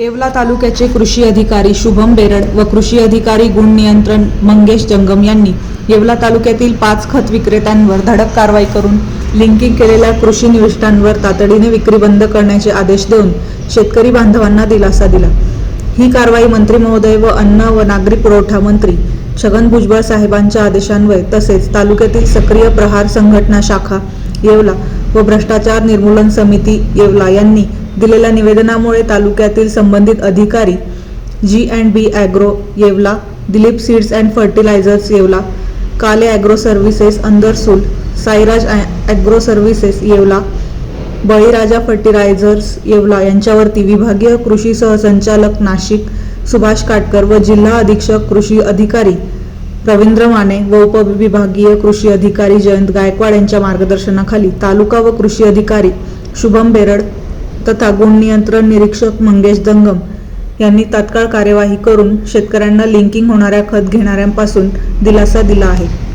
येवला तालुक्याचे कृषी अधिकारी शुभम बेरड व कृषी अधिकारी गुण नियंत्रण मंगेश जंगम यांनी येवला तालुक्यातील पाच खत विक्रेत्यांवर धडक कारवाई करून लिंकिंग केलेल्या कृषी निविष्ठांवर तातडीने विक्री बंद करण्याचे आदेश देऊन शेतकरी बांधवांना दिलासा दिला. ही कारवाई मंत्री महोदय व अन्न व नागरी पुरवठा मंत्री छगन भुजबळ साहेबांच्या आदेशान्वये तसेच तालुक्यातील सक्रिय प्रहार संघटना शाखा येवला व भ्रष्टाचार निर्मूलन समिती येवला यांनी दिलेल्या निवेदनामुळे तालुक्यातील संबंधित अधिकारी G and B agro Yeola Dilip seeds and fertilisers Yeola Kale agro services Andarsul Sairaj agro services Yeola Baliraja fertilisers Yeola यांच्यावरती विभागीय कृषी सहसंचालक नाशिक सुभाष काटकर व जिल्हा अधीक्षक कृषी अधिकारी रवींद्र माने व उपविभागीय कृषी अधिकारी जयंत गायकवाड यांच्या मार्गदर्शनाखाली तालुका व कृषी अधिकारी शुभम बेरड तथा गुण नियंत्रण निरीक्षक मंगेश दंगम यांनी तात्काळ कार्यवाही करून शेतकऱ्यांना लिंकिंग होणाऱ्या खत घेणाऱ्यांपासून दिलासा दिला आहे.